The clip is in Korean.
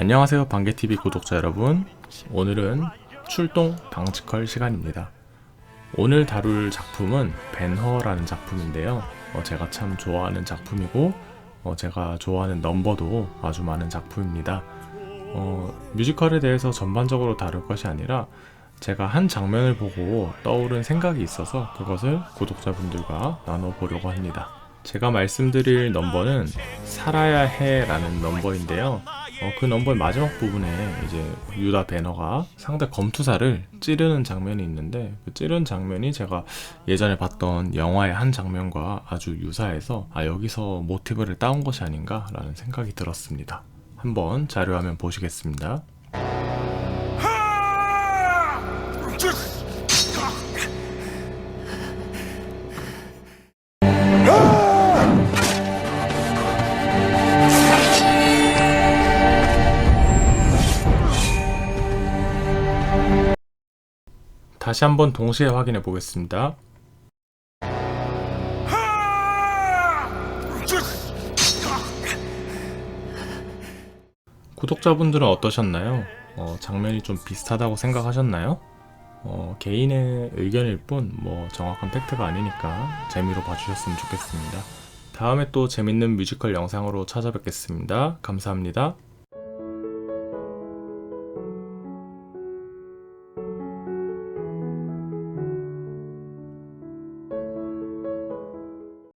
안녕하세요 방개TV 구독자 여러분. 오늘은 출동 방지컬 시간입니다. 오늘 다룰 작품은 벤허라는 작품인데요. 어, 제가 참 좋아하는 작품이고 어, 제가 좋아하는 넘버도 아주 많은 작품입니다. 어, 뮤지컬에 대해서 전반적으로 다룰 것이 아니라 제가 한 장면을 보고 떠오른 생각이 있어서 그것을 구독자분들과 나눠보려고 합니다. 제가 말씀드릴 넘버는 살아야 해라는 넘버인데요. 어, 그 넘버의 마지막 부분에 이제 유다 배너가 상대 검투사를 찌르는 장면이 있는데 그 찌르는 장면이 제가 예전에 봤던 영화의 한 장면과 아주 유사해서 아 여기서 모티브를 따온 것이 아닌가라는 생각이 들었습니다. 한번 자료화면 보시겠습니다. 다시 한번 동시에 확인해 보겠습니다. 구독자분들은 어떠셨나요? 어, 장면이 좀 비슷하다고 생각하셨나요? 어, 개인의 의견일 뿐, 뭐, 정확한 팩트가 아니니까 재미로 봐주셨으면 좋겠습니다. 다음에 또 재밌는 뮤지컬 영상으로 찾아뵙겠습니다. 감사합니다.